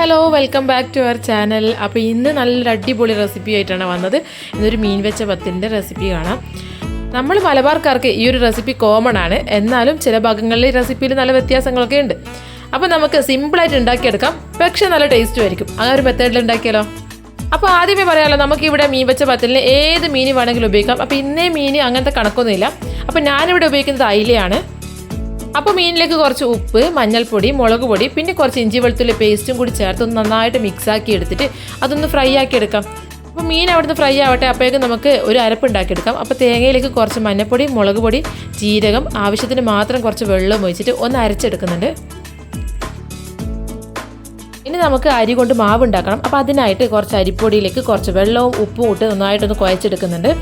Hello welcome back to our channel അപ്പോൾ ഇന്ന് നല്ലൊരു അടിപൊളി റെസിപ്പി ആയിട്ടാണ് വന്നത്. ഇന്നൊരു മീൻ വെച്ച പത്തിന്റെ റെസിപ്പി കാണാം. നമ്മൾ മലബാർക്കാർക്ക് ഈ ഒരു റെസിപ്പി കോമൺ ആണ്. എന്നാലും ചില ഭാഗങ്ങളിൽ ഈ റെസിപ്പിയിൽ നല്ല വ്യത്യാസങ്ങളൊക്കെ ഉണ്ട്. അപ്പോൾ നമുക്ക് സിമ്പിളായിട്ട് ഉണ്ടാക്കിയെടുക്കാം. പക്ഷേ നല്ല ടേസ്റ്റും ആയിരിക്കും. ആ ഒരു മെത്തേഡിൽ ഉണ്ടാക്കിയാലോ? അപ്പോൾ ആദ്യമേ പറയാമല്ലോ നമുക്കിവിടെ മീൻ വെച്ച പത്തലിന് ഏത് മീൻ വേണമെങ്കിലും ഉപയോഗിക്കാം. അപ്പോൾ ഇന്നേ മീൻ അങ്ങനത്തെ കണക്കൊന്നുമില്ല. അപ്പോൾ ഞാനിവിടെ ഉപയോഗിക്കുന്നത് അയിലയാണ്. അപ്പോൾ മീനിലേക്ക് കുറച്ച് ഉപ്പ് മഞ്ഞൾപ്പൊടി മുളക് പൊടി പിന്നെ കുറച്ച് ഇഞ്ചി വെളുത്തുള്ളി പേസ്റ്റും കൂടി ചേർത്ത് നന്നായിട്ട് മിക്സാക്കി എടുത്തിട്ട് അതൊന്ന് ഫ്രൈ ആക്കി എടുക്കാം. അപ്പോൾ മീൻ അവിടുന്ന് ഫ്രൈ ആവട്ടെ അപ്പോഴേക്കും നമുക്ക് ഒരു അരപ്പ് ഉണ്ടാക്കിയെടുക്കാം അപ്പോൾ തേങ്ങയിലേക്ക് കുറച്ച് മഞ്ഞൾപ്പൊടി മുളക് പൊടി ജീരകം ആവശ്യത്തിന് മാത്രം കുറച്ച് വെള്ളം ഒഴിച്ചിട്ട് ഒന്ന് അരച്ചെടുക്കുന്നുണ്ട്. ഇനി നമുക്ക് അരി കൊണ്ട് മാവ് ഉണ്ടാക്കണം. അപ്പോൾ അതിനായിട്ട് കുറച്ച് അരിപ്പൊടിയിലേക്ക് കുറച്ച് വെള്ളവും ഉപ്പും ഇട്ട് നന്നായിട്ടൊന്ന് കുഴച്ചെടുക്കുന്നുണ്ട്.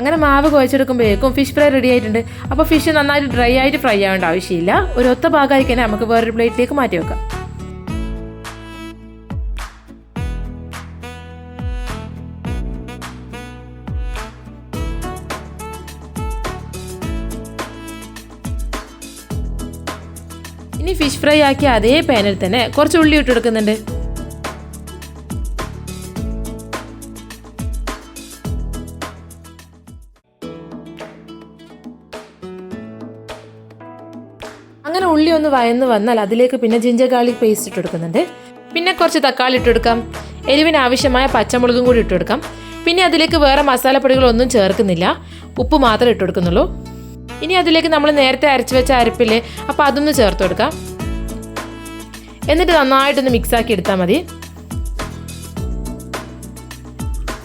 അങ്ങനെ മാവ് കുഴച്ചെടുക്കുമ്പോഴേക്കും ഫിഷ് ഫ്രൈ റെഡി ആയിട്ടുണ്ട്. അപ്പോൾ ഫിഷ് നന്നായിട്ട് ഡ്രൈ ആയിട്ട് ഫ്രൈ ആവേണ്ട ആവശ്യമില്ല. ഒരു ഒത്ത ഭാഗമായി തന്നെ നമുക്ക് വേറൊരു പ്ലേറ്റിലേക്ക് മാറ്റി വെക്കാം. ഇനി ഫിഷ് ഫ്രൈ ആക്കിയ അതേ പാനിൽ തന്നെ കുറച്ച് ഉള്ളി ഇട്ടെടുക്കുന്നുണ്ട് അങ്ങനെ ഉള്ളി ഒന്ന് വയന്ന് വന്നാൽ അതിലേക്ക് പിന്നെ ജിഞ്ചർ ഗാർലിക് പേസ്റ്റ് ഇട്ട് കൊടുക്കുന്നുണ്ട് പിന്നെ കുറച്ച് തക്കാളി ഇട്ട് കൊടുക്കാം എരിവിന് ആവശ്യമായ പച്ചമുളകും കൂടി ഇട്ട് കൊടുക്കാം പിന്നെ അതിലേക്ക് വേറെ മസാലപ്പൊടികളൊന്നും ചേർക്കുന്നില്ല. ഉപ്പ് മാത്രമേ ഇട്ട് കൊടുക്കുന്നുള്ളൂ ഇനി അതിലേക്ക് നമ്മൾ നേരത്തെ അരച്ചു വെച്ച അരപ്പില്ലേ അപ്പോൾ അതൊന്ന് ചേർത്ത് കൊടുക്കാം. എന്നിട്ട് നന്നായിട്ടൊന്ന് മിക്സാക്കി എടുത്താൽ മതി.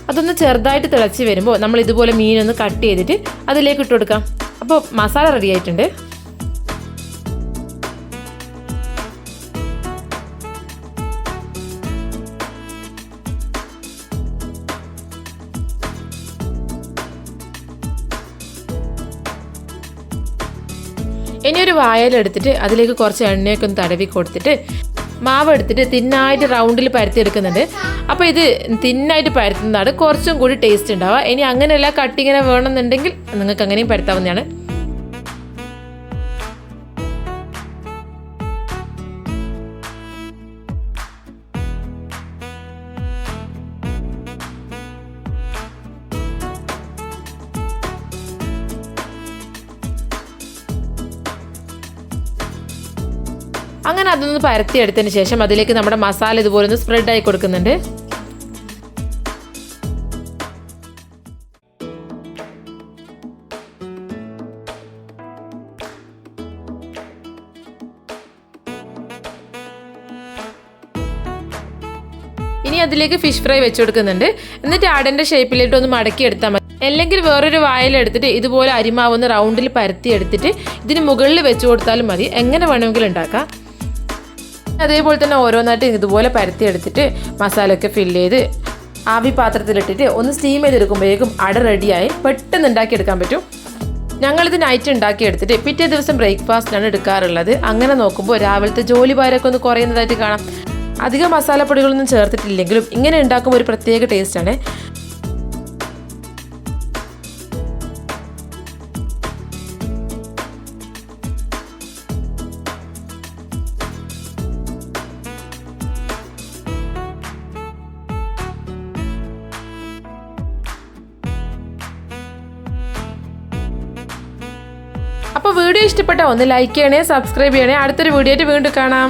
അതൊന്ന് ചെറുതായിട്ട് തിളച്ച് വരുമ്പോൾ നമ്മൾ ഇതുപോലെ മീനൊന്ന് കട്ട് ചെയ്തിട്ട് അതിലേക്ക് ഇട്ട് കൊടുക്കാം. അപ്പോൾ മസാല റെഡി ആയിട്ടുണ്ട്. ഒരു വായലെടുത്തിട്ട് അതിലേക്ക് കുറച്ച് എണ്ണയൊക്കെ ഒന്ന് തടവി കൊടുത്തിട്ട് മാവ് എടുത്തിട്ട് തിന്നായിട്ട് റൗണ്ടിൽ പരത്തിയെടുക്കുന്നുണ്ട്. അപ്പോൾ ഇത് തിന്നായിട്ട് പരത്തുന്നതാണ്. കുറച്ചും കൂടി ടേസ്റ്റ് ഉണ്ടാവുക. ഇനി അങ്ങനെയല്ല കട്ടിങ്ങനെ വേണമെന്നുണ്ടെങ്കിൽ നിങ്ങൾക്ക് അങ്ങനെയും പരത്താവുന്നതാണ്. അങ്ങനെ അതൊന്ന് പരത്തിയെടുത്തതിന് ശേഷം അതിലേക്ക് നമ്മുടെ മസാല ഇതുപോലെ ഒന്ന് സ്പ്രെഡ് ആയി കൊടുക്കുന്നുണ്ട്. ഇനി അതിലേക്ക് ഫിഷ് ഫ്രൈ വെച്ച് കൊടുക്കുന്നുണ്ട്. എന്നിട്ട് ആടന്റെ ഷേപ്പിലോട്ട് ഒന്ന് മടക്കി എടുത്താൽ മതി. അല്ലെങ്കിൽ വേറൊരു വായിലെടുത്തിട്ട് ഇതുപോലെ അരിമാവ് ഒന്ന് റൗണ്ടിൽ പരത്തി എടുത്തിട്ട് ഇതിന് മുകളിൽ വെച്ച് കൊടുത്താലും മതി. എങ്ങനെ വേണമെങ്കിലും ഉണ്ടാക്കാം. അതേപോലെ തന്നെ ഓരോന്നായിട്ട് ഇതുപോലെ പരത്തി എടുത്തിട്ട് മസാലയൊക്കെ ഫില്ല് ചെയ്ത് ആവി പാത്രത്തിലിട്ടിട്ട് ഒന്ന് സ്റ്റീം ചെയ്തെടുക്കുമ്പോഴേക്കും അട റെഡിയായി പെട്ടെന്ന് ഉണ്ടാക്കിയെടുക്കാൻ പറ്റും. ഞങ്ങളിത് നൈറ്റ് ഉണ്ടാക്കിയെടുത്തിട്ട് പിറ്റേ ദിവസം ബ്രേക്ക്ഫാസ്റ്റാണ് എടുക്കാറുള്ളത്. അങ്ങനെ നോക്കുമ്പോൾ രാവിലത്തെ ജോലി ഭാരമൊക്കെ ഒന്ന് കുറയുന്നതായിട്ട് കാണാം. അധികം മസാലപ്പൊടികളൊന്നും ചേർത്തിട്ടില്ലെങ്കിലും ഇങ്ങനെ ഉണ്ടാക്കുമ്പോൾ ഒരു പ്രത്യേക ടേസ്റ്റാണ് അപ്പോൾ വീഡിയോ ഇഷ്ടപ്പെട്ട ഒന്ന് ലൈക്ക് ചെയ്യണേ സബ്സ്ക്രൈബ് ചെയ്യണേ. അടുത്തൊരു വീഡിയോ ആയിട്ട് വീണ്ടും കാണാം.